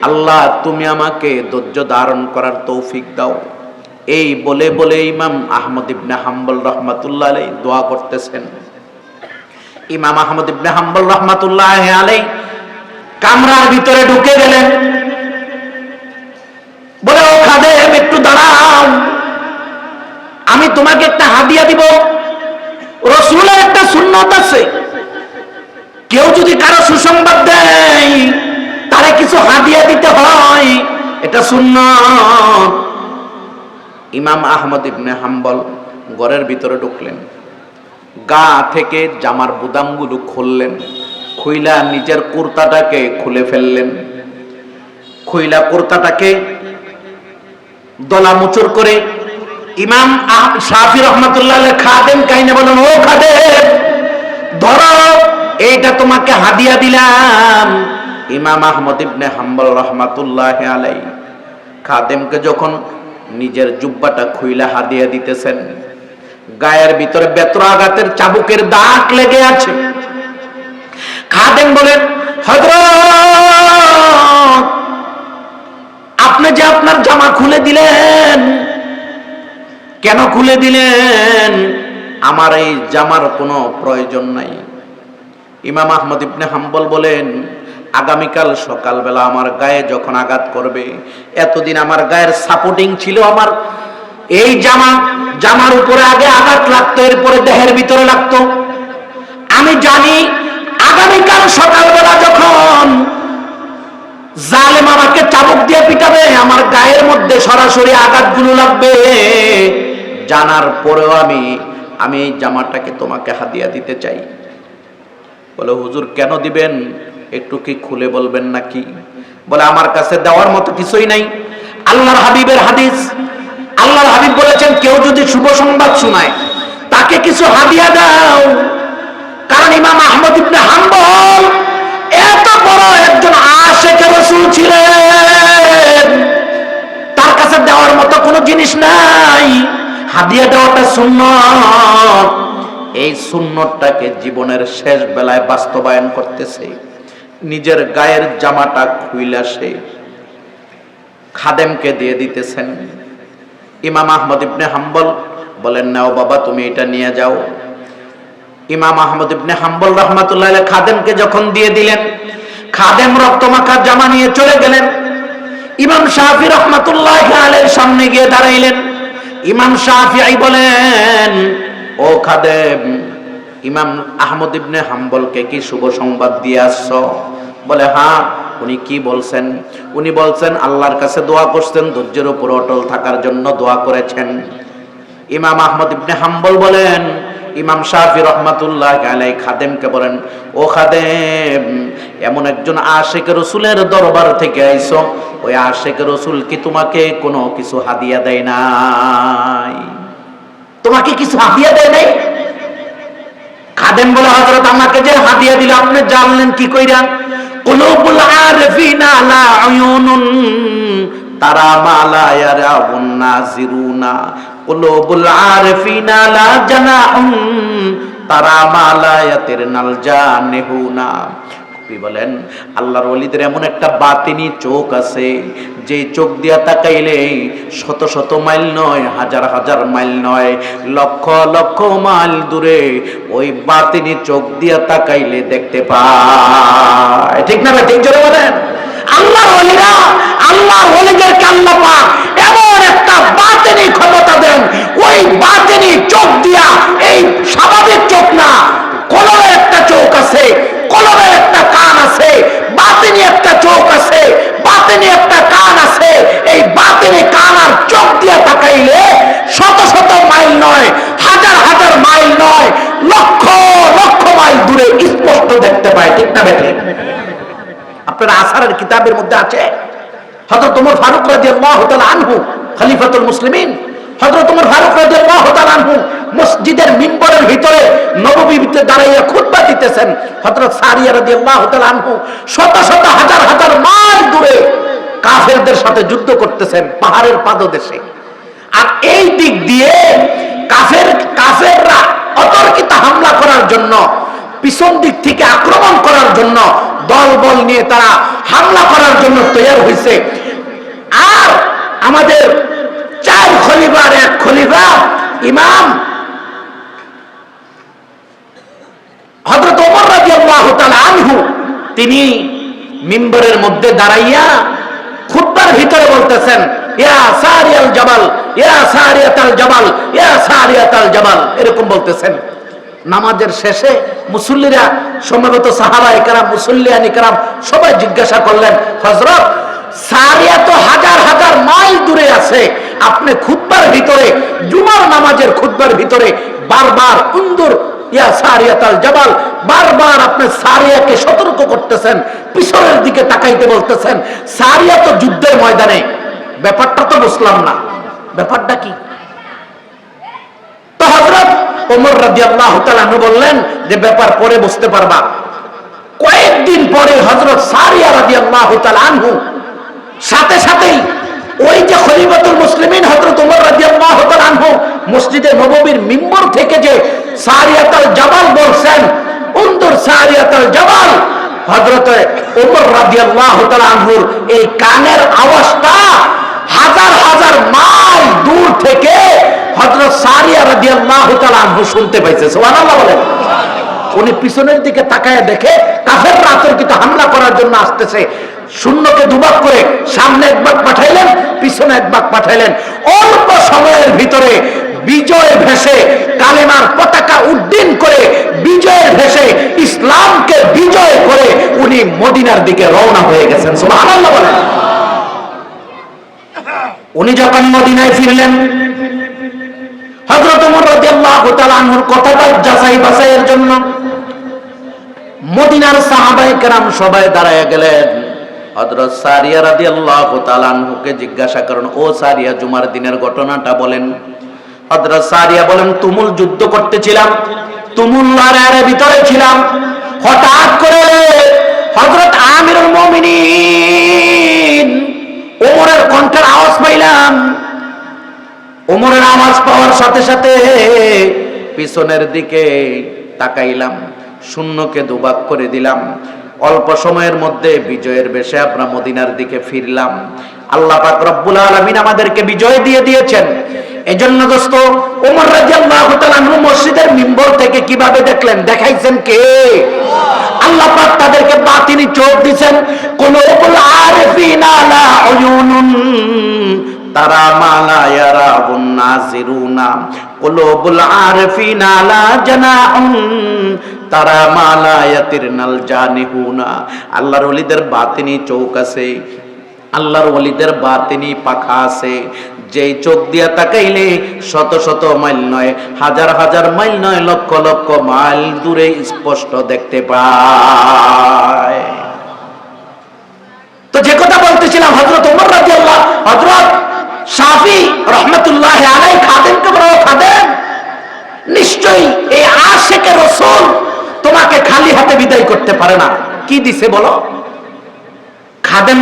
আল্লাহ, তুমি আমাকে ধৈর্য ধারণ করার তৌফিক দাও। এই বলে বলে ইমাম আহমদ ইবনে হাম্বল রহমাতুল্লাহ আলাই দোয়া করতেছেন। ইমাম আহমদ ইবনে হাম্বল রহমাতুল্লাহ আলাই কামরার ভিতরে ঢুকে গেলেন। বলে, ও খাদেম, একটু দাঁড়াও। আমি তোমাকে একটা হাদিয়া দিব। রসুলের একটা সুন্নত আছে। কেউ যদি কারও সুসংবাদ দেয় তারে কিছু হাদিয়া দিতে হয়। এটা সুন্নত। ইমাম আহমদ ইবনে হাম্বল ঘরের ভিতরে ঢুকলেন। গা থেকে জামার বুদামগুলো খুললেন। খুইলা নিজের কুর্তাটাকে খুলে ফেললেন। খুইলা কুর্তাটাকে দলা মুচুর করে ইমাম শাফি রহমতুল্লাহ খাদেম কাহিনী বলেন, ও খাদেম, ধরো, এইটা তোমাকে হাদিয়া দিলাম। ইমাম আহমদ ইবনে হাম্বল রহমাতুল্লাহ আলাই খাদেমকে যখন নিজের জুব্বাটা খুইলা হাদিয়া দিতেছেন, গায়ের ভিতরে বেতর আঘাতের চাবুকের দাগ লেগে আছে। খাদেম বলেন আপনি যে আপনার জামা খুলে দিলেন, কেন খুলে দিলেন? আমার এই জামার কোনো প্রয়োজন নাই। ইমাম আহমদ ইবনে হাম্বল বলেন আগামীকাল সকালবেলা আমার গায়ে যখন আঘাত করবে, এতদিন আমার গায়ের সাপোর্টিং ছিল আমার। এই জামা, জামার উপরে আগে আঘাত লাগতো, এরপরে দেহের ভিতরে লাগতো। আমি জানি, আগামীকাল সকালবেলা যখন জালেম আমাকে চাবুক দিয়ে পিটাবে, আমার গায়ের মধ্যে সরাসরি আঘাতগুলো লাগবে। জানার পরেও আমি আমি এই জামাটাকে তোমাকে হাদিয়া দিতে চাই। বলে, হুজুর, কেন দিবেন? একটু কি খুলে বলবেন নাকি? বলে, আমার কাছে দেওয়ার মতো কিছুই নাই। আল্লাহর হাবিবের হাদিস। আল্লাহর হাবিব বলেছেন, কেউ যদি শুভ সংবাদ শোনায়, তাকে কিছু হাদিয়া দাও। কারণ ইমাম আহমদ ইবনে হাম্বল এত বড় একজন আশেখ রাসূল ছিলেন। তার কাছে দেওয়ার মতো কোনো জিনিস নাই। হাদিয়া দেওয়াটা সুন্নত। এই সুন্নতটাকে জীবনের শেষ বেলায় বাস্তবায়ন করতেছে। নিজের গায়ের জামাটা খুইলা সে খাদেমকে দিয়ে দিতেছেন। ইমাম আহমদ ইবনে হাম্বল বলেন, নাও বাবা, তুমি এটা নিয়ে যাও। ইমাম আহমদ ইবনে হাম্বল রহমাতুল্লাহ খাদেমকে যখন দিয়ে দিলেন, খাদেম রক্তমাখা জামা নিয়ে চলে গেলেন। ইমাম শাফি রহমাতুল্লাহ আলের সামনে গিয়ে দাঁড়াইলেন। ইমাম শাফিঈ বলেন, ও খাদেম ইমাম আহমদ ইবনে হাম্বলকে কি শুভ সংবাদ দিয়ে আসছো বলে হ্যাঁ উনি কি বলছেন? উনি বলছেন, আল্লাহর কাছে দোয়া করছেন, ধৈর্যের উপর অটল থাকার জন্য দোয়া করেছেন। ইমাম আহমদ ইবনে হাম্বল বলেন, ইমাম শাফি রহমাতুল্লাহ আলাই খাদেমকে বলেন, ও খাদেম, এমন একজন আশেক রসুলের দরবার থেকে আইছো। ওই আশেক রসুল কি তোমাকে কোনো কিছু হাদিয়া দেয় নাই? তোমাকে কিছু হাদিয়া দেয় নাই? খাদেম বলে হজরত আমাকে যে হাদিয়া দিল, আপনি জানলেন কি কইরা? কুলুবুল আরফিনা লা আয়ুনুন তারা মালা ইয়ারাবুন নাজিরুনা। কুলুবুল আরফিনা লা জানাহুন তারা মালা ইয়াতিরনাল জানিহুনা। কবি বলেন, আল্লাহর ওলিদের এমন একটা বাতিনি চোখ আছে, যে চোখ দিয়া তাকাইলে শত শত মাইল নয়, হাজার হাজার মাইল নয়, লক্ষ লক্ষ মাইল দূরে ওই বাতিনি চোখ দিয়া তাকাইলে দেখতে পায়। ঠিক না ঠিক জোরে বলেন? আল্লাহর ওলিরা, আল্লাহর ওলিদেরকে আল্লাহ পাক এমন একটা বাতিনি ক্ষমতা দেন, ওই বাতিনি চোখ দিয়া, এই স্বাভাবিক চোখ না, কলমে একটা চোখ আছে কলমে একটা কান আছে, বাতিনি একটা চোখ আছে, বাতিনি একটা কান আছে। এই বাতিনি কান আর চোখ দিয়ে তাকাইলে শত শত মাইল নয়, হাজার হাজার মাইল নয়, লক্ষ লক্ষ মাইল দূরে স্পষ্ট দেখতে পায়, ঠিক না বেঠে আপনার আসারের কিতাবের মধ্যে আছে, হযরত ওমর ফারুক রাদিয়াল্লাহু তাআলা আনহু, খলিফাতুল মুসলিমিন। মসজিদের ভিতরে শত শত হাজার হাজার সাথে করতেছেন পাহাড়ের পাদদেশে। আর এই দিক দিয়ে কাফের, কাফেররা অতর্কিত হামলা করার জন্য, পিছন দিক থেকে আক্রমণ করার জন্য দল বল নিয়ে তারা হামলা করার জন্য তৈরি হয়েছে আর আমাদের চার খলিফার এক খলিফা, ইমাম। হযরত ওমর রাদিয়াল্লাহু তাআলা আনহু, তিনি মিম্বরের মধ্যে দাঁড়াইয়া ভিতরে বলতেছেন, ইয়া সারিয়াল জাবাল, ইয়া সারিয়াতাল জাবাল, ইয়া সারিয়াতাল জাবাল। এরকম বলতেছেন। নামাজের শেষে মুসল্লিরা, সম্ভবত সাহাবা একরাম মুসল্লিয়ান একরাম সবাই জিজ্ঞাসা করলেন হজরত সারিয়া তো হাজার হাজার মাইল দূরে আছে আপনি খুতবার ভিতরে, জুমার নামাজের খুতবার ভিতরে বারবার উন্দুর, ইয়া সারিয়াতাল জাবাল, বারবার আপনি সারিয়াকে সতর্ক করতেছেন, পিছনের দিকে তাকাইতে বলতেছেন, সারিয়া তো যুদ্ধের ময়দানে, ব্যাপারটা তো বুঝলাম না। ব্যাপারটা কি? তো হযরত ওমর তাআলা আনহু বললেন যে, ব্যাপার পরে বুঝতে পারবা। কয়েকদিন পরে হযরত সারিয়া রাদিয়াল্লাহু তাআলা আনহু সাথে সাথেই ওই যে খলিফাতুল মুসলিমিন হযরত ওমর রাদিয়াল্লাহু তাআলা আনহু মসজিদে নববীর মিম্বর থেকে যে সারিয়াতাল জাবাল বলছেন উন্দুর সারিয়াতাল জাবাল। হযরত রাদিয়াল্লাহু তাআলা আনহুর এই কানের আওয়াজটা হাজার হাজার মাইল দূর থেকে হযরত সারিয়া রাদিয়াল্লাহু তাআলা আনহু শুনতে পাইছে। সুবহানাল্লাহ বলেন। উনি পিছনের দিকে তাকায় দেখে কাফের আতর্কিত হামলা করার জন্য আসতেছে। শূন্যকে দুবাক করে সামনে একবার পাঠাইলেন, পিছনে একবার পাঠাইলেন। অল্প সময়ের ভিতরে বিজয় ভেসে কালেমার পতাকা উড্ডীন করে বিজয়ের ভেসে ইসলামকে বিজয় করে উনি মদিনার দিকে রওনা হয়ে গেছেন। উনি যখন মদিনায় ফিরলেন, হযরত ওমর কথাটা যাচাই বাছাইয়ের জন্য মদিনার সাহাবায়ে কেরাম সবাই দাঁড়ায় গেলেন। হযরত সারিয়া রাদিয়াল্লাহু তাআলা আনহুকে জিজ্ঞাসা করেন, ও সারিয়া, জুমার দিনের ঘটনাটা বলেন। হযরত সারিয়া বলেন, তুমুল যুদ্ধ করতেছিলাম, তুমুল লড়াইয়ের ভিতরে ছিলাম। হঠাৎ করে হযরত আমিরুল মুমিনিন ওমরের কণ্ঠের আওয়াজ পাইলাম। ওমরের আওয়াজ পাওয়ার সাথে সাথে পিছনের দিকে তাকাইলাম, শূন্যকে দুবাক করে দিলাম। অল্প সময়ের মধ্যে বিজয়ের বেশে আমরা মদিনার দিকে ফিরলাম। আল্লাহ পাক রব্বুল আলামিন আমাদেরকে বিজয় দিয়ে দিয়েছেন। এজন্য দোস্ত ওমর রাদিয়াল্লাহু তাআলা মসজিদের মিম্বর থেকে কীভাবে দেখলেন? দেখাইছেন কে? আল্লাহ পাক তাদেরকে বাতিনি চোখ দিবেন কোন আরিফিনা লা উয়ুনুন, তারা মালা ইয়ারাহুন নাজিরুনা। তারা মালা ইয়াতিরনাল জানিহুনা। আল্লাহর ওলিদের বাতিনি চোখ আছে, আল্লাহর ওলিদের বাতিনি পাখা আছে। যেই চোখ দিয়া তাকাইলে শত শত মাইল নয়, হাজার হাজার মাইল নয়, লক্ষ লক্ষ মাইল দূরে স্পষ্ট দেখতে পায়। তো যে কথা বলতেছিলাম হজরত ওমর রাদিয়াল্লাহ হজরত শাফি রহমতুল্লাহ আলাই নিশ্চয়ই এই রসুল তোমাকে খালি হাতে বিদায় করতে পারে না। কি দিছে বলো? খাদেম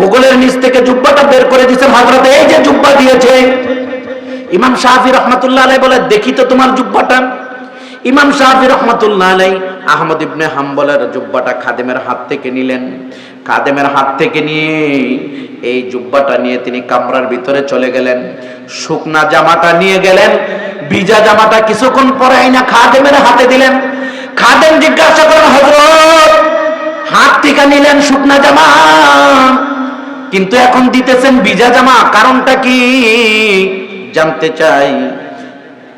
বগলের নিচ থেকে জুব্বাটা বের করে দিছে হজরত এই যে জুব্বা দিয়েছে। ইমাম শাহি রহমতুল্লাহ আলাই বলে, দেখি তো তোমার জুব্বাটা। ইমাম শাহি রহমতুল্লাহ আলাই আহমদ ইবনে হাম্বলের জুব্বাটা খাদেমের হাত থেকে নিলেন। খাদেমের হাত থেকে নিয়ে এই জুব্বাটা নিয়ে তিনি কামরার ভিতরে চলে গেলেন। শুকনা জামাটা নিয়ে গেলেন। ভিজা জামাটা কিছুক্ষণ পরে আইনা খাদেমের হাতে দিলেন। খাদেম জিজ্ঞাসা করেন হজরত হাত টিকা নিলেন শুকনা জামা? কিন্তু এখন দিতেছেন ভিজা জামা, কারণটা কি? জানতে চাই।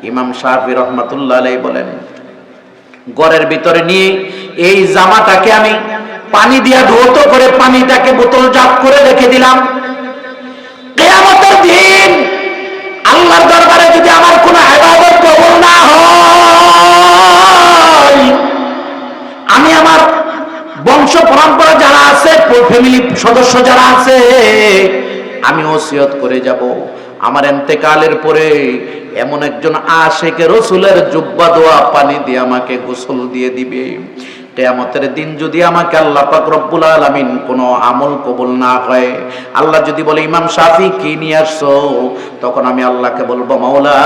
ইমাম শাহি রহমাতুল্লাহ বলেন ঘরের ভিতরে নিয়ে এই জামাটাকে আমি পানি দিয়া ধৌত করে পানিটাকে বোতল জাপ করে রেখে দিলাম। দিন আল্লাহর দরবারে যদি আমার কবুল না আমি আমার বংশ পরম্পরা যারা আছে ফ্যামিলি সদস্য যারা আছে, আমি ওসিয়ত করে যাব। আমার এন্তেকালের পরে এমন একজন আশেকে রসুলের জুব্বা দোয়া পানি দিয়ে আমাকে গোসল দিয়ে দিবে। কেয়ামতের দিন যদি আমাকে আল্লাহ পাক রব্বুল আলামিন কোনো আমল কবুল না হয় আল্লাহ যদি বলে, ইমাম শাফি, কি নিয়ে আসছো? তখন আমি আল্লাহকে বলব, মাওলা,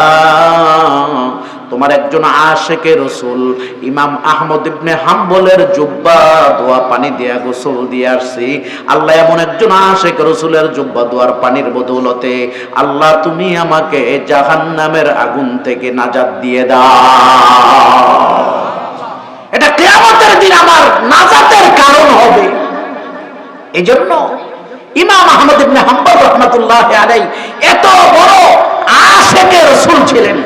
তোমার একজন আশেকে রসুল, ইমাম আহমদ ইবনে হাম্বলের জুব্বা দোয়া পানি দিয়া গোসল দিয়ে আসছি। আল্লাহ এমন একজন আশেক রসুলের জুব্বা দোয়ার পানির বদৌলতে, আল্লাহ তুমি আমাকে জাহান্নামের আগুন থেকে নাজাদ দিয়ে দাও। এটা কেয়ামতের দিন আমার নাজাতের কারণ হবে। এই জন্য ইমাম আহমদ ইবনে হাম্বল রহমাতুল্লাহ আলাই এত বড় আশেকে রসুল ছিলেন।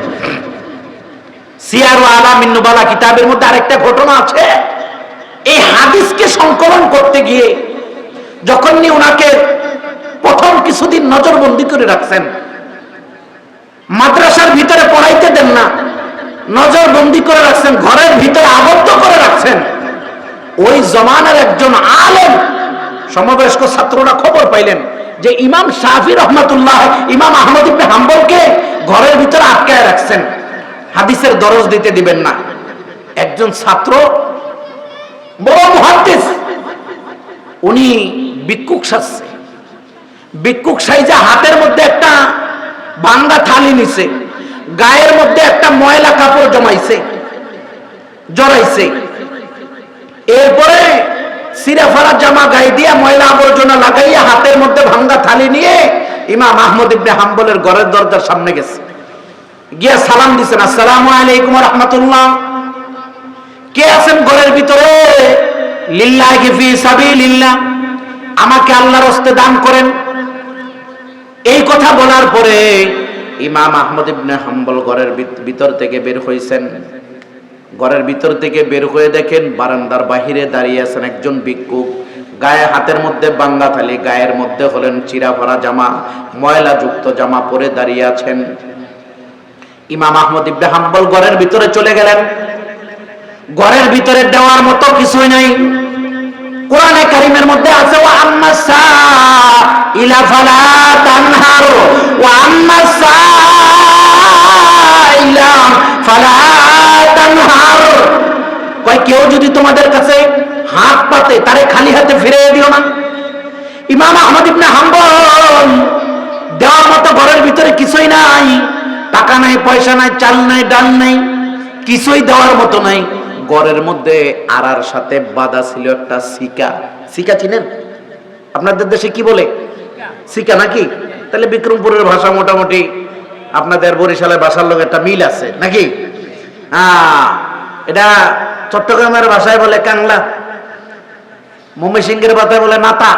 সিয়ার কিতাবের মধ্যে আরেকটা ঘটনা আছে। এই হাদিসকে সংকলন করতে গিয়ে যখন নি ওনাকে প্রথম কিছুদিন নজরবন্দি করে রাখছেন, মাদ্রাসার ভিতরে পড়াইতে দেন না নজরবন্দি করে রাখছেন, ঘরের ভিতরে আবদ্ধ করে রাখছেন। ওই জমানার একজন আলেম, সমবয়স্ক ছাত্ররা খবর পাইলেন যে ইমাম শাহি রহমাতুল্লাহ, ইমাম আহমদ ইবনে হাম্বলকে ঘরের ভিতরে আটকায় রাখছেন। হাদিসের দরজ দিতে দিবেন না। একজন ছাত্র, বড় মুহাদ্দিস, উনি ভিক্ষুক সাজছে। ভিক্ষুক সাইজা হাতের মধ্যে একটা ভাঙ্গা থালি নিছে। গায়ের মধ্যে একটা ময়লা কাপড় জমাইছে, জড়াইছে। এরপরে সিরাফারা জামা গায়ে দিয়ে ময়লা আবর্জনা লাগাইয়া হাতের মধ্যে ভাঙ্গা থালি নিয়ে ইমাম আহমদ ইবনে হাম্বলের ঘরের দরজার সামনে গেছে। গিয়া সালাম দিছেন, আসসালামু আলাইকুম রহমতুল্লাহ। কে আছেন ঘরের ভিতরে? লিল্লাহি ফি সাবিলিল্লাহ। আমাকে আল্লাহর হস্তে দান করেন। এই কথা বলার পরে ইমাম আহমদ ইবনে হাম্বল ঘরের ভিত- ভিতর থেকে বের হইছেন। ঘরের ভিতর থেকে বের হয়ে দেখেন বারান্দার বাহিরে দাঁড়িয়ে আছেন একজন ভিক্ষুক। গায়ে হাতের মধ্যে বাঙ্গা থালি, গায়ের মধ্যে হলেন চিরা ভরা জামা ময়লা যুক্ত জামা পরে দাঁড়িয়ে আছেন। ইমাম আহমদ ইবনে হাম্বল ঘরের ভিতরে চলে গেলেন। ঘরের ভিতরে দেওয়ার মতো কিছুই নাই। কোরআনে কারিমের মধ্যে আছে ও আম্মা ইলা ফালা তানহার। ও আম্মা ইলা ফালা তানহার। কয়, কেউ যদি তোমাদের কাছে হাত পাতে, তারে খালি হাতে ফিরে দিও না? ইমাম আহমদ ইবনে হাম্বল দেওয়ার মতো ঘরের ভিতরে কিছুই নাই, টাকা নাই, পয়সা নাই, চাল নাই, ডাল নাই, কিছুই দেওয়ার মতো নাই। ঘরের মধ্যে আরার সাথে বাধা ছিল একটা সিকা। সিকা চিনেন? আপনাদের দেশে কি বলে? সিকা নাকি? তাহলে বিক্রমপুরের ভাষা মোটামুটি আপনাদের বরিশালের ভাষার লোক একটা মিল আছে, নাকি? এটা চট্টগ্রামের ভাষায় বলে কাংলা মুম্বাই সিংহের ভাষায় বলে নাতা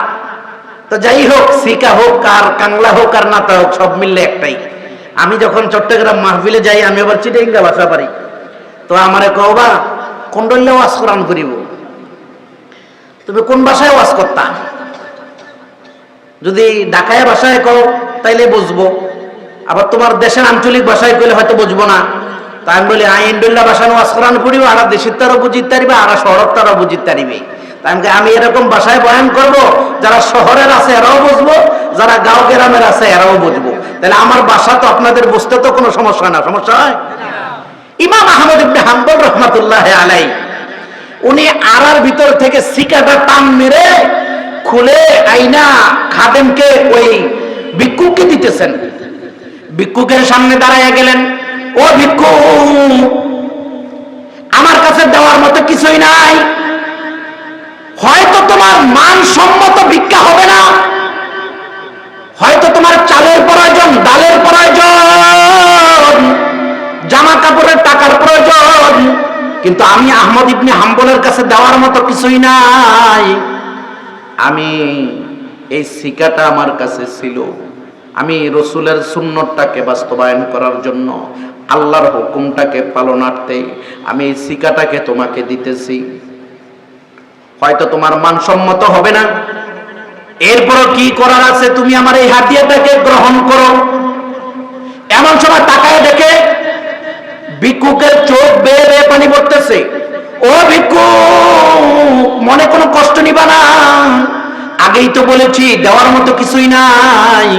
তো যাই হোক, সিকা হোক আর কাংলা হোক আর নাতা হোক, সব মিললে একটাই। আমি যখন চট্টগ্রাম মাহফিলে যাই, আমি আবার চিটাইঙ্গা ভাষা পারি। তো আমারে কবা কন্ডল্লে ওয়াজ কোরআন করিব। তুমি কোন ভাষায় ওয়াজ করতা? যদি ঢাকায় ভাষায় কও, তাইলে বুঝব। আবার তোমার দেশের আঞ্চলিক ভাষায় কইলে হয়তো বুঝব না। তা আমি বলি আইন ডল্লা ভাষা ওয়াজ কোরআন করিব, আর দেশের তারও বুঝিতে পারিবে, আর শহরের তারও বুঝিতে পারিবে। তাই আমি আমি এরকম ভাষায় বয়ান করব, যারা শহরের আছে এরাও বুঝব, যারা গাঁও গ্রামের আছে এরাও বুঝব। তাহলে আমার ভাষা তো আপনাদের বুঝতে তো কোনো সমস্যা না। সমস্যা হয়? ইমাম আহমদ ইবনে হাম্বল রহমাতুল্লাহ আলাই উনি আড়ার ভিতর থেকে সিকাটা টান মেরে খুলে আইনা খাদেমকে ওই ভিক্ষুককে দিতেছেন। ভিক্ষুকের সামনে দাঁড়াইয়া গেলেন, ও ভিক্ষু আমার কাছে দেওয়ার মতো কিছুই নাই। হয়তো তোমার মানসম্মত ভিক্ষা হবে না। হয়তো তোমার চালের প্রয়োজন ডালের প্রয়োজন জামা কাপড়ের টাকার প্রয়োজন। কিন্তু আমি আহমদ ইবনে হাম্বলের কাছে দেওয়ার মতো কিছুই নাই। আমি এই শিকাটা আমার কাছে ছিল। আমি রসুলের সুন্নতটাকে বাস্তবায়ন করার জন্য আল্লাহর হুকুমটাকে পালনার্থে আমি এই শিকাটাকে তোমাকে দিতেছি। হয়তো তোমার মানসম্মত হবে না। এরপরও কি করার আছে তুমি আমার এই হাতিয়াটাকে গ্রহণ করো। এমন সময় তাকায় দেখে ভিক্ষুকের চোখ বেয়ে বেয়ে পানি পড়তেছে। ও ভিক্ষু মনে কোনো কষ্ট নিবা না। আগেই তো বলেছি, দেওয়ার মতো কিছুই নাই।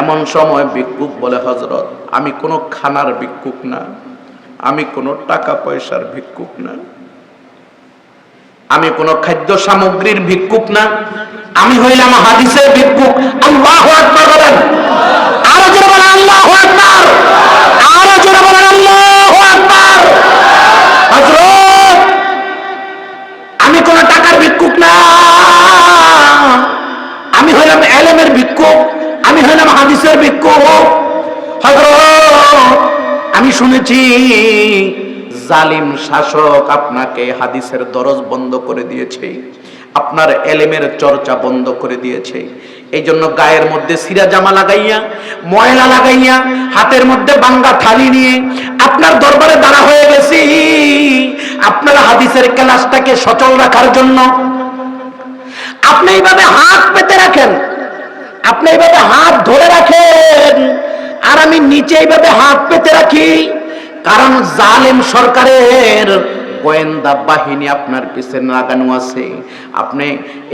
এমন সময় ভিক্ষুক বলে হজরত আমি কোনো খানার ভিক্ষুক না। আমি কোনো টাকা পয়সার ভিক্ষুক না। আমি কোনো খাদ্য সামগ্রীর ভিক্ষুক না। আমি হইলাম হাদিসের ভিক্ষুক। আল্লাহ আকবার আল্লাহ আমি কোন টাকার ভিক্ষুক না। আমি হইলাম এলেমের ভিক্ষুক, আমি হইলাম হাদিসের ভিক্ষুক। আমি শুনেছি জালিম শাসক আপনাকে হাদিসের দরজ বন্ধ করে দিয়েছে, আপনার এলেমের চর্চা বন্ধ করে দিয়েছে। এই জন্য গায়ের মধ্যে সিরা জামা লাগাইয়া, ময়লা লাগাইয়া, হাতের মধ্যে বাঙ্গা থালি নিয়ে আপনার দরবারে দাঁড়া হয়ে গেছি। আপনার হাদিসের ক্লাসটাকে সচল রাখার জন্য আপনি এইভাবে হাত পেতে রাখেন, আপনি এইভাবে হাত ধরে রাখেন। আর আমি নিচে এইভাবে হাত পেতে রাখি, কারণ জালেম সরকারের গোয়েন্দা বাহিনী আপনার পিছনে লাগানো আছে। আপনি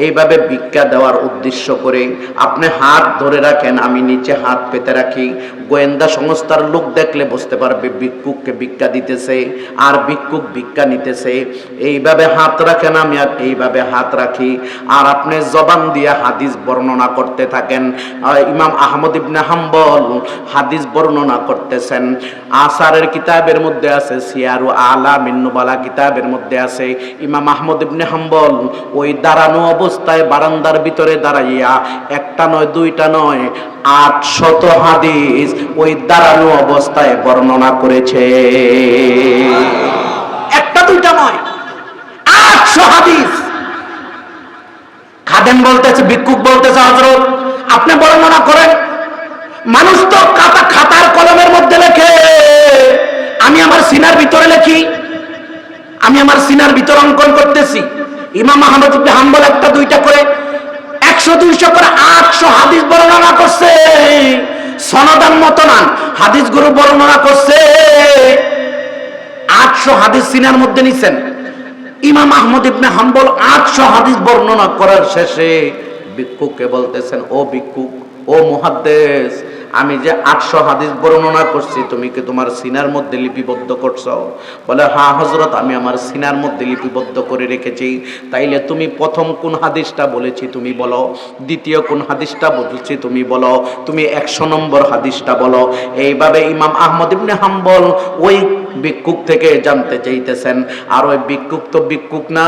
এইভাবে ভিক্ষা দেওয়ার উদ্দেশ্য করে আপনি হাত ধরে রাখেন, আমি নিচে হাত পেতে রাখি। গোয়েন্দা সংস্থার লোক দেখলে বুঝতে পারবে ভিক্ষুককে ভিক্ষা দিতেছে আর ভিক্ষুক ভিক্ষা নিতেছে। এইভাবে হাত রাখেন, আমি আর এইভাবে হাত রাখি। আর আপনি জবান দিয়ে হাদিস বর্ণনা করতে থাকেন। ইমাম আহমদ ইবনে হাম্বল হাদিস বর্ণনা করতেছেন। আসারের কিতাবের মধ্যে আছে, সিয়ারু আলা মিন্নুবালা কিতাবের মধ্যে আছে, ইমাম আহমদ ইবনে হাম্বল ওই দাঁড়ানো অবস্থায় বারান্দার ভিতরে দাঁড়াইয়া, একটা নয়, দুইটা নয় আট শত হাদিস ওই দাঁড়ানো অবস্থায় বর্ণনা করেছে। একটা, দুইটা নয়, আটশো হাদিস। খাদেম বলতেছে, ভিক্ষুক বলতেছে হজরত আপনি বর্ণনা করেন। মানুষ তো খাতা, খাতার কলমের মধ্যে লেখে। আমি আমার সিনার ভিতরে লেখি। আমি আমার সিনার ভিতর অঙ্কন করতেছি। ইমাম আহমদ হাম্বল একটা দুইটা করে একশো দুইশো করে আটশো হাদিস বর্ণনা করছে। সনদান মতনান হাদিস গুরু বর্ণনা করছে। আটশো হাদিস সিনার মধ্যে নিছেন। ইমাম আহমদ ইবনে হাম্বল আটশো হাদিস বর্ণনা করার শেষে ভিক্ষুককে বলতেছেন, ও ভিক্ষুক, ও মুহাদ্দেস আমি যে আটশো হাদিস বর্ণনা করছি, তুমি কি তোমার সিনার মধ্যে লিপিবদ্ধ করছ? বলে হ্যাঁ হজরত আমি আমার সিনার মধ্যে লিপিবদ্ধ করে রেখেছি। তাইলে তুমি প্রথম কোন হাদিসটা বলেছি তুমি বলো। দ্বিতীয় কোন হাদিসটা বলছি তুমি বলো। তুমি একশো নম্বর হাদিসটা বলো। এইভাবে ইমাম আহমদ ইবনে হাম্বল ওই ভিক্ষুক থেকে জানতে চাইতেছেন। আর ওই ভিক্ষুক তো ভিক্ষুক না,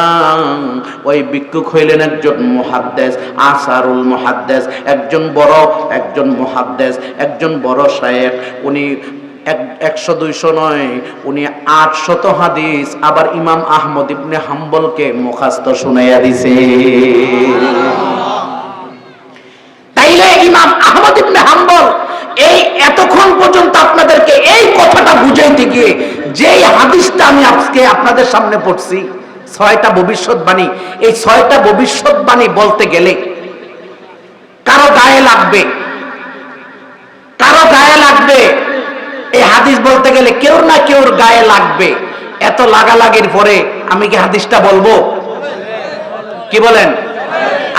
ওই ভিক্ষুক হইলেন একজন মহাদ্দেশ আসারুল মহাদ্দেশ একজন বড়, একজন মুহাদ্দেস। একজন বড় শায়েখ, উনি একশো দুইশো নয়, উনি আটশত হাদিস, আবার ইমাম আহমদ ইবনে হাম্বলকে মুখাস্ত শুনাইয়া দিছে। তাইলে ইমাম আহমদ ইবনে হাম্বল, এই এতক্ষণ পর্যন্ত আপনাদেরকে এই কথাটা বুঝাইতে গিয়ে যেই হাদিসটা আমি আজকে আপনাদের সামনে পড়ছি, ছয়টা ভবিষ্যৎবাণী এই ছয়টা ভবিষ্যৎবাণী বলতে গেলে কারও গায়ে লাগবে। কারও গায়ে লাগবে। এই হাদিস বলতে গেলে কেউ না কেউর গায়ে লাগবে। এত লাগালাগির পরে আমি কি হাদিসটা বলব? কি বলেন?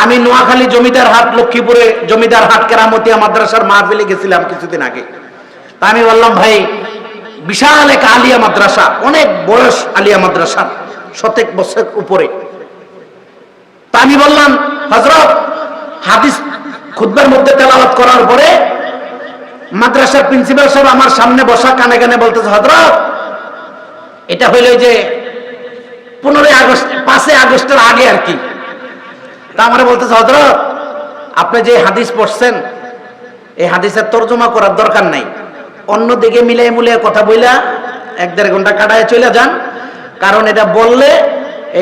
আমি নোয়াখালী জমিদার হাট, লক্ষ্মীপুরে জমিদার হাট কেরামতিয়া মাদ্রাসার মাহফিলে গেছিলাম কিছুদিন আগে। তা আমি বললাম, ভাই, বিশাল এক আলিয়া মাদ্রাসা, অনেক বয়স আলিয়া মাদ্রাসা, শতেক বছর উপরে। তা আমি বললাম হজরত হাদিস খুদ্বার মধ্যে তেলাওয়াত করার পরে মাদ্রাসার প্রিন্সিপাল সাহেব আমার সামনে বসা কানে কানে বলতেছে হজরত এটা হইল যে পনেরোই আগস্ট, পাঁচই আগস্টের আগে আর কি। তা আমার বলতেছে হজরত আপনি যে হাদিস পড়ছেন, এই হাদিসের তর্জমা করার দরকার নাই। অন্য দিকে মিলাই মুলিয়ে কথা বইলা এক দেড় ঘণ্টা কাটায় চলে যান। কারণ এটা বললে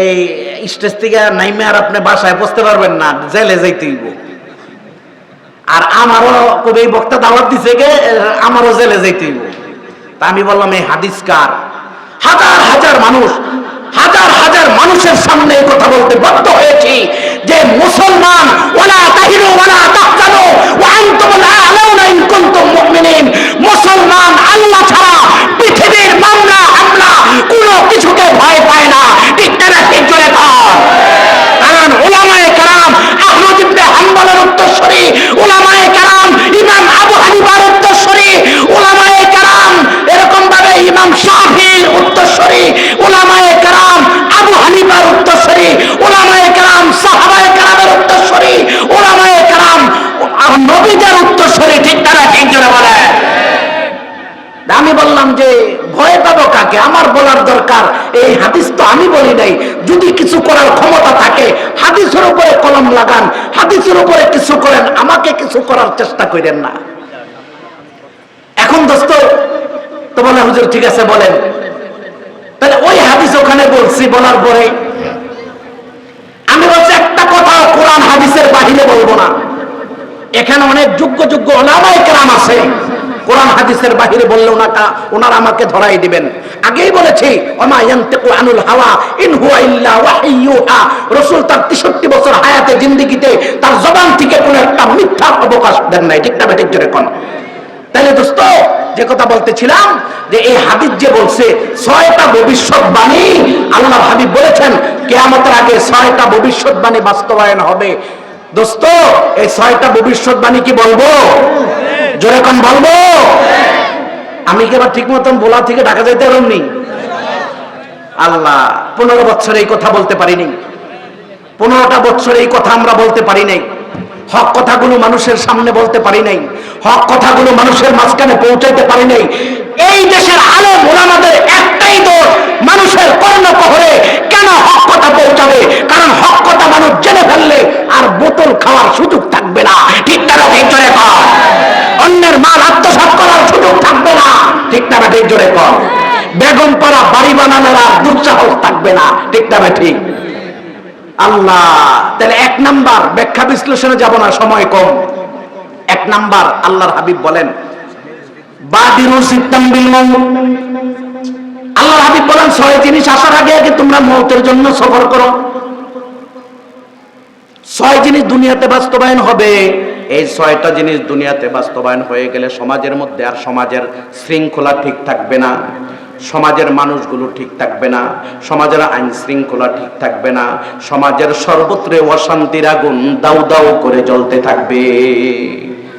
এই স্টেজ থেকে নাইমে আর আপনি বাসায় বসতে পারবেন না, জেলে যাইতে হইব। আর আমারও কবি বক্তা দাওয়াত দিছে গে আমারও জেলে যাইতে তা আমি বললাম, এই হাদিস কার? হাজার হাজার মানুষ, হাজার হাজার মানুষের সামনে এই কথা বলতে বাধ্য হয়েছি যে মুসলমান ওলা তাহিরু ওলা তাহজানু, ওয়া আনতুম আ'লাউনা ইন কুনতুম মুমিনিন। মুসলমান আল্লাহ ছাড়া পৃথিবীর মামলা, হামলা, কোনো কিছুকে ভয় পায় না। ঠিক না ঠিক জোরে কর কারণ ওলামায়ে কেরাম আহমদ ইবনে হাম্বলের উত্তরসূরি ওলামায়ে ইমাম শাহির উত্তরসরী ওলামায় কারাম, আবু হানিফার উত্তরসরী ওলামায় কারাম, সাহাবায় কারামের উত্তরসরী ওলামায় কারাম নবীদের উত্তরসরী ঠিক তারা ঠিক জোরে বলে। আমি বললাম যে, ভয় পাবো কাকে? আমার বলার দরকার, এই হাদিস তো আমি বলি নাই। যদি কিছু করার ক্ষমতা থাকে, হাদিসের উপরে কলম লাগান, হাদিসের উপরে কিছু করেন, আমাকে কিছু করার চেষ্টা করেন না। এখন দোস্ত তো বলে, হুজুর, ঠিক আছে, বলেন। তাহলে ওই হাদিস ওখানে বলছি, বলার পরে আমি বলছি, একটা কথা কোরআন হাদিসের বাহিরে বলব না। এখানে অনেক যোগ্য যোগ্য কেরাম আছে। কোরআন হাদিসের বাহিরে বললে ওনাকা, ওনারা আমাকে ধরাই দিবেন। আগেই বলেছি আনুল হাওয়া, ইন হুয়া ইল্লা ওয়াহিয়ুহা। রাসূল তার 63 বছর হায়াতে জিন্দেগিতে তার জবান থেকে কোনো একটা মিথ্যার অবকাশ দেন নাই। ঠিক না, বেঠিক জোরে কোন। তাহলে দোস্ত যে কথা বলতেছিলাম, যে এই হাদিস যে বলছে, ছয়টা ভবিষ্যৎবাণী আল্লাহ হাবিব বলেছেন, কেয়ামতের আগে ছয়টা ভবিষ্যৎবাণী বাস্তবায়ন হবে। দোস্ত, এই ছয়টা ভবিষ্যৎবাণী কি বলব? জোরে বলব? আমি কি এবার ঠিক মতন বোলা থেকে ঢাকা যাইতে পারিনি আল্লাহ, পনেরো বছর এই কথা বলতে পারিনি। পনেরোটা বছর এই কথা আমরা বলতে পারি নাই। হক কথাগুলো মানুষের সামনে বলতে পারি নাই। হক কথাগুলো মানুষের মাঝখানে পৌঁছাইতে পারি নাই। এই দেশের আলো ওলামাদের একটাই দোষ, মানুষের কর্ণকহরে কেন হক কথা পৌঁছাবে? কারণ হক কথা মানুষ জেনে ফেললে আর বোতল খাওয়ার সুযোগ থাকবে না। ঠিক না ঠিক জোরে অন্যের মাল আত্মসাৎ করার সুযোগ থাকবে না। ঠিক না ঠিক জোরে কর। বেগম পাড়া বাড়ি বানানোর আর দুঃসাহস থাকবে না। ঠিক না ঠিক। আল্লাহ, তাহলে এক নাম্বার ব্যাখ্যা বিশ্লেষণে যাব না, সময় কম। এক নাম্বার আল্লাহর হাবিব বলেন আল্লাহর হাবিব বলেন, ছয় জিনিস আসার আগে আগে তোমরা মৌতের জন্য সফর করো। ছয় জিনিস দুনিয়াতে বাস্তবায়ন হবে। এই ছয়টা জিনিস দুনিয়াতে বাস্তবায়ন হয়ে গেলে সমাজের মধ্যে আর সমাজের শৃঙ্খলা ঠিক থাকবে না। সমাজের মানুষগুলো ঠিক থাকবে না, সমাজের আইন শৃঙ্খলা ঠিক থাকবে না, সমাজের সর্বত্রে অশান্তির আগুন দাউ দাউ করে জ্বলতে থাকবে।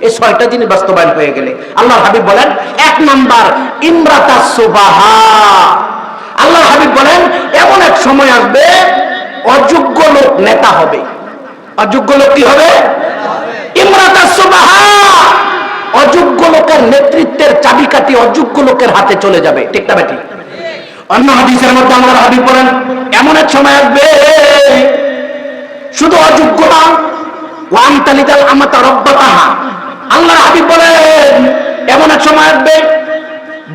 এই ছয়টা জিনিস বাস্তবায়ন হয়ে গেলে আল্লাহ হাবিব বলেন, এক নাম্বার, ইমরাতা সুবাহা। আল্লাহ হাবিব বলেন, এমন এক সময় আসবে, অযোগ্য লোক নেতা হবে। অযোগ্য লোক কি হবে? ইমরাতা সুবাহা। অযোগ্য লোকের নেতৃত্বের চাবিকাঠি অযোগ্য লোকের হাতে চলে যাবে। ঠিক না বেটি? অন্য হাদিসের মধ্যে আমার হাবি বলেন, এমন এক সময় আসবে, শুধু অযোগ্য না ওয়ান তালিদাল আমাতা রব্বাতাহা। আল্লাহ হাবিব বলেন, এমন এক সময় আসবে,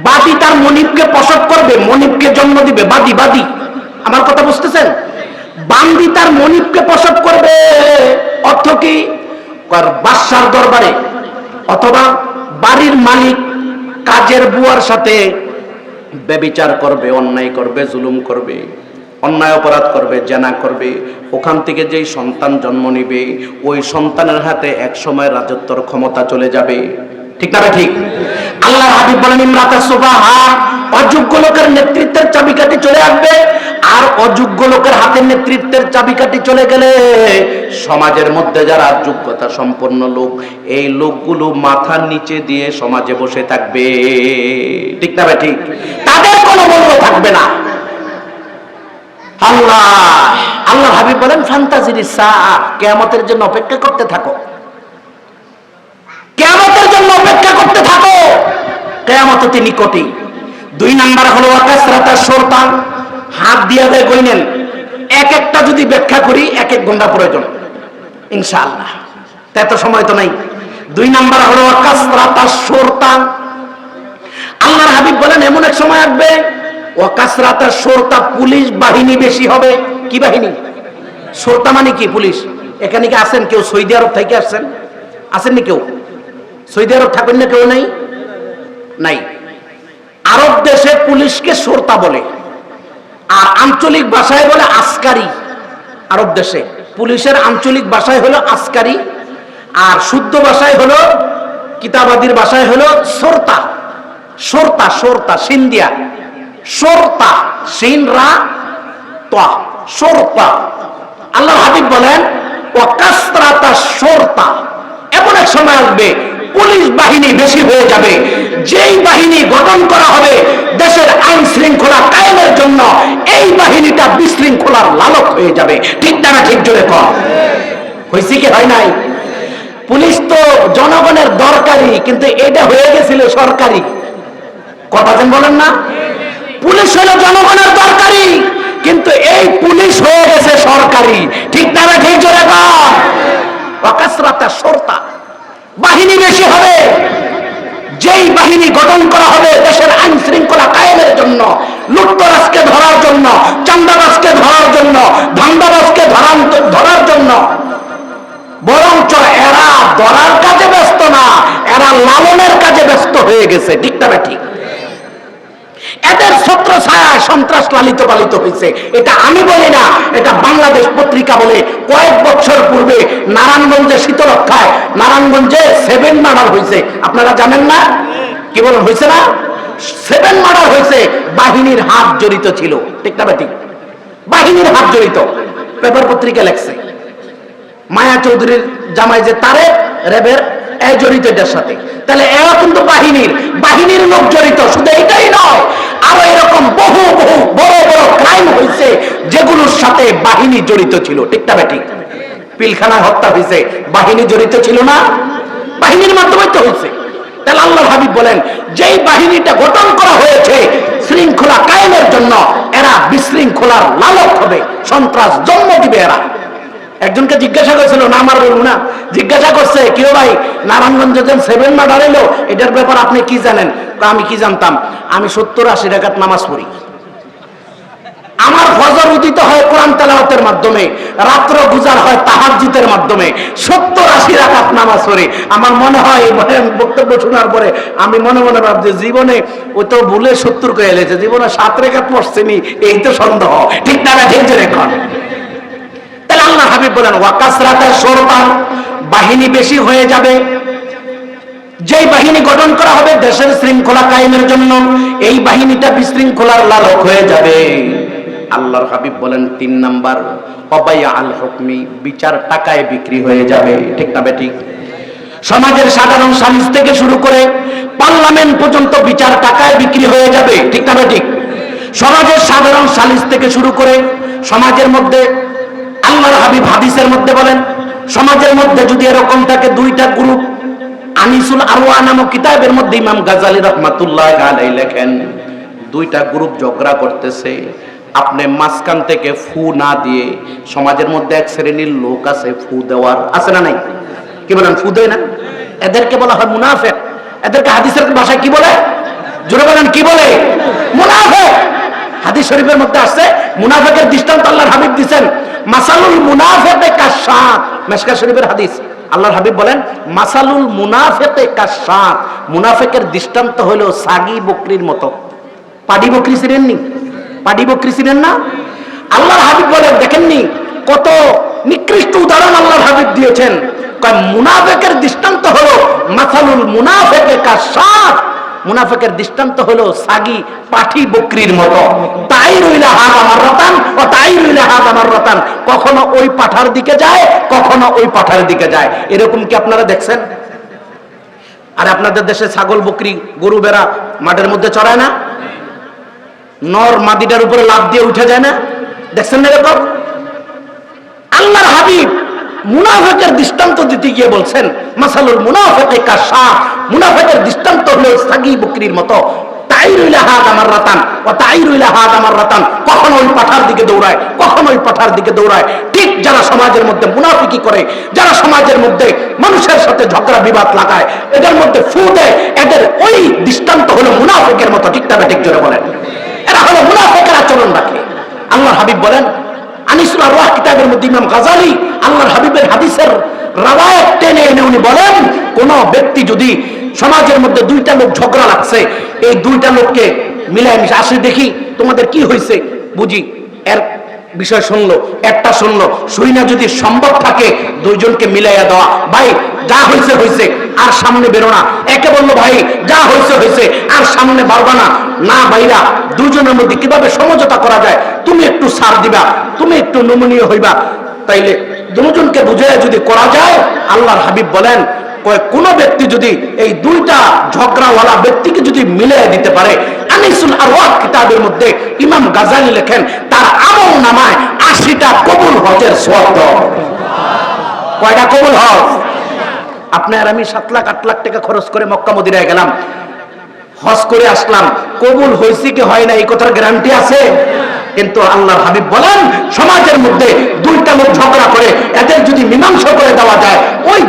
বাদি তার মনিবকে প্রসব করবে, মনিবকে জন্ম দিবে, বাদি বাদি। আমার কথা বুঝতেছেন? বান্দি তার মনিবকে প্রসব করবে, অর্থ কি? বাদশার দরবারে। অথবা বাড়ির মালিক কাজের বুয়ার সাথে বেবিচার করবে, অন্যায় করবে, জুলুম করবে, অন্যায় অপরাধ করবে, জেনা করবে, ওখান থেকে যেই সন্তান জন্ম নিবে, ওই সন্তানের হাতে এক সময় রাজত্বর ক্ষমতা চলে যাবে। ঠিক না ঠিক? আল্লাহ হাবিব বলেন, ইমরাতা সুবাহা অযোগ্য লোকের নেতৃত্বের চাবিকাঠি চলে আসবে আর অযোগ্য লোকের হাতের নেতৃত্বের চাবিকাঠি চলে গেলে সমাজের মধ্যে যারা যোগ্যতা সম্পন্ন লোক, এই লোকগুলো মাথার নিচে দিয়ে সমাজে বসে থাকবে। ঠিক না ঠিক? তাদের কোনো মূল্য থাকবে না। আল্লাহ আল্লাহ হাবিব বলেন, ফান্তাজির কেয়ামতের জন্য অপেক্ষা করতে থাকো। কেয়ামতের জন্য অপেক্ষা করতে থাকো। কেয়ামত অতি নিকটে দুই নাম্বার হলো আকাশরাতার সরতান হাত দিয়ে দেয় গইনেন এক একটা যদি ব্যাখ্যা করি, এক এক ঘণ্টা প্রয়োজন। ইনশাআল্লাহ। তা সময় তো নাই। দুই নাম্বার হলো আকাশরাতার সরতান আল্লাহর হাবিব বলেন, এমন এক সময় আসবে ওয়াকাসরাতা সরতা পুলিশ বাহিনী বেশি হবে। কি বাহিনী? সরতা মানে কি পুলিশ? এখানে কি আছেন কেউ? সৌদি আরব থেকে আসছেন? আসেননি কেউ? সৌদি আরব থাকেন না কেউ নাই? নাই। আরব দেশে পুলিশকে সরতা বলে। আর আঞ্চলিক ভাষায় বলে আসকারি। আরব দেশে। পুলিশের আঞ্চলিক ভাষায় হলো আসকারি। আর শুদ্ধ ভাষায় হলো, কিতাবাদির ভাষায় হলো সরতা। সরতা সরতা সিন্দিয়া সরতা সিন রা তা সরতা। আল্লাহ হাবিব বলেন ও কাস্ত্রাতা সরতা। এমন এক সময় আসবে পুলিশ বাহিনী বেশি হয়ে যাবে। যেই বাহিনী গঠন করা হবে, দেশের আইন শৃঙ্খলা কায়েমের জন্য এই বাহিনীটা বিশৃঙ্খলার লালক হয়ে যাবে। ঠিক না ঠিক জোরে কর। কি হয় নাই? পুলিশ তো জনগণের দরকারি, কিন্তু এটা হয়ে গেছিল সরকারি। কথা যেন বলেন না। পুলিশ হলো জনগণের দরকারি, কিন্তু এই পুলিশ হয়ে গেছে সরকারি। ঠিক না রে ঠিক জোরে কর। অকাসরাতা সরতা। বাহিনী বেশি হবে। যেই বাহিনী গঠন করা হবে দেশের আইন শৃঙ্খলা কায়েমের জন্য, লুটতরাজকে ধরার জন্য, চান্দাবাজকে ধরার জন্য, ধান্দাবাজকে ধরার ধরার জন্য। বরঞ্চ এরা ধরার কাজে ব্যস্ত না, এরা লালনের কাজে ব্যস্ত হয়ে গেছে, ঠিক না ঠিক এদের ছত্র ছায়া সন্ত্রাস লালিত পালিত হয়েছে এটা আমি বলি না, এটা বাংলাদেশ পত্রিকা বলে। কয়েক বছর পূর্বে নারায়ণগঞ্জে শীতলক্ষায় নারায়ণগঞ্জে সেভেন মার্ডার হয়েছে আপনারা জানেন না? কি বলেন হয়েছে না? সেভেন মার্ডার হয়েছে বাহিনীর হাত জড়িত ছিল। ঠিক না ঠিক বাহিনীর হাত জড়িত। পেপার পত্রিকা লেখছে। মায়া চৌধুরীর জামাই যে তারে রেবের সাথে। তাহলে বাহিনীর বাহিনীর লোক জড়িত, শুধু এটাই নয়, আরও এরকম বহু বহু বড় বড় ক্রাইম হয়েছে যেগুলোর সাথে বাহিনী জড়িত ছিল। ঠিক পিলখানায় হত্যা হয়েছে বাহিনী জড়িত ছিল না? বাহিনীর মাধ্যমে তো হয়েছে তাহলে আল্লাহ হাবিব বলেন, যেই বাহিনীটা গঠন করা হয়েছে শৃঙ্খলা কায়েমের জন্য, এরা বিশৃঙ্খলার লালক হবে, সন্ত্রাস জন্ম দিবে এরা। একজনকে জিজ্ঞাসা করেছিল, না, আমার না। জিজ্ঞাসা করছে কেউ ভাই, নারায়ণগঞ্জ যখন সেভেন মার্ডার এলো, এটার ব্যাপার আপনি কি জানেন? আমি কি জানতাম? আমি সত্তর আশি টাকাত নামাজ পড়ি। আমার ফজর উদিত হয় কোরআন তেলাওয়াতের মাধ্যমে, রাত্র গুজার হয় তাহাজ্জুদের মাধ্যমে, সত্তর আশি রাকাত নামাজ পড়ি। আমার মনে হয় এই বক্তব্য শোনার পরে আমি মনে মনে ভাবছি, জীবনে ও তো ভুলে সত্তর করে এলেছে, জীবনে সাত রেখাত পড়ছেনি এই তো সন্দেহ। ঠিক না, ঠিক যে তাহলে আল্লাহ হাবিব বলেন ওয়াকাসরাতে সরবান বাহিনী বেশি হয়ে যাবে। যেই বাহিনী গঠন করা হবে দেশের শৃঙ্খলা কায়েমের জন্য, এই বাহিনীটা বিশৃঙ্খলার লালক হয়ে যাবে। আল্লাহর হাবিব বলেন, তিন নাম্বার, অবাইয়া আল হুকমি বিচার টাকায় বিক্রি হয়ে যাবে। ঠিক না ঠিক? সমাজের সাধারণ সালিস থেকে শুরু করে পার্লামেন্ট পর্যন্ত বিচার টাকায় বিক্রি হয়ে যাবে। ঠিক না ঠিক? সমাজের সাধারণ সালিস থেকে শুরু করে সমাজের মধ্যে আল্লাহর হাবিব হাদিসের মধ্যে বলেন, সমাজের মধ্যে যদি এরকম থাকে, দুইটা গ্রুপ আনিসুল আরওয়া নামক কিতাবের মধ্যে ইমাম গাজালি রহমাতুল্লাহ আলাই লেখেন, দুইটা গ্রুপ ঝগড়া করতেছে। আপনি মাঝখান থেকে ফু না দিয়ে সমাজের মধ্যে এক শ্রেণির লোক আছে, ফু দেওয়ার, আছে না নাই? কি বলেন, ফু দেয় না? এদেরকে বলা হয় মুনাফেক। এদেরকে হাদিসের ভাষায় কি বলে? জোরে বলেন, কি বলে? মুনাফেক। হাদিস শরীফের মধ্যে আসছে, মুনাফেকের দৃষ্টান্ত আল্লাহর হাবিব দিছেন, মাসালুল মুনাফেকে কাশাত মেশকা শরীফের হাদিস। আল্লাহর হাবিব বলেন, মাসালুল মুনাফেকে কাশাত মুনাফেকের দৃষ্টান্ত হলো সাগি বকরির মতো। পাডি বকরি ছিলেন নি পাডি বকরি ছিলেন না? আল্লাহর হাবিব বলেন, দেখেননি, কত নিকৃষ্ট উদাহরণ আল্লাহর হাবিব দিয়েছেন। মুনাফেকের দৃষ্টান্ত হলো মাসালুল মুনাফেকে কাশাত মুনাফেকের দৃষ্টান্ত হলো সাগি পাঠি বকরির মতো। তাই রইলে হাত আমার রতান ও তাই রইলে হাত আমার রতান। কখনো ওই পাঠার দিকে যায়, কখনো ওই পাঠার দিকে যায়। এরকম কি আপনারা দেখছেন? আর আপনাদের দেশে ছাগল, বকরি, গরু বেড়া মাঠের মধ্যে চড়ায় না? নর মাদিটার উপরে লাভ দিয়ে উঠে যায় না? দেখছেন না এরকম? আল্লাহর হাবিব মুনাফেকের দৃষ্টান্ত দিতে গিয়ে বলছেন, মাসালুল মুনাফেকে কাশা মুনাফেকের দৃষ্টান্ত হলো সাগি বকরির মতো। যারা সমাজের মধ্যে করে যারা সমাজের মধ্যে মানুষের সাথে বিবাদ লাগায়, এদের মধ্যে দেয় এদের ওই দৃষ্টান্ত হলো মুনাফিকের মতো। ঠিক তবে ঠিক জোরে বলেন। এরা হলো মুনাফিকের আচরণ রাখে আল্লাহ হাবিব বলেন আনিসুল আরওয়াহ কিতাবের মধ্যে ইমাম গাজালি আল্লাহর হাবিবের হাদিসের রাওয়ায়াত টেনে এনে উনি বলেন, কোন ব্যক্তি যদি সমাজের মধ্যে দুইটা লোক ঝগড়া লাগছে, এই দুইটা লোককে মিলায় মিশে আসে দেখি তোমাদের কি হয়েছে বুঝি। এর বিষয় শুনলো, একটা শুনলো, শুই না যদি সম্ভব থাকে, দুইজনকে মিলাইয়া দেওয়া। ভাই, যা হয়েছে হয়েছে আর সামনে বেরো না। একে বলল, ভাই, যা হয়েছে হয়েছে আর সামনে বাড়বা না। না, ভাইরা দুজনের মধ্যে কীভাবে সমঝোতা করা যায়? তুমি একটু সার দিবা, তুমি একটু নমনীয় হইবা। তাইলে দুজনকে বুঝাইয়া যদি করা যায়, আল্লাহর হাবিব বলেন কোন ব্যক্তি যদি এই দুইটা ঝগড়াওয়ালা ব্যক্তিকে যদি মিলিয়ে দিতে পারে আনিসুল আরওয়াহ কিতাবের মধ্যে ইমাম গাজালি লেখেন, তার আমল নামায় আশিটা কবুল হজের কয়টা কবুল হজ? আপনি আর আমি সাত লাখ, আট লাখ টাকা খরচ করে মক্কা মদিনায় গেলাম। হজ করে আসলাম। কবুল হয়েছে কি হয় না, এই কথার গ্যারান্টি আছে? কিন্তু আল্লাহ হাবিব বলেন, সমাজের মধ্যে দুইটা লোক ঝগড়া করে, এদের যদি মীমাংসা করে দেওয়া যায়, ওই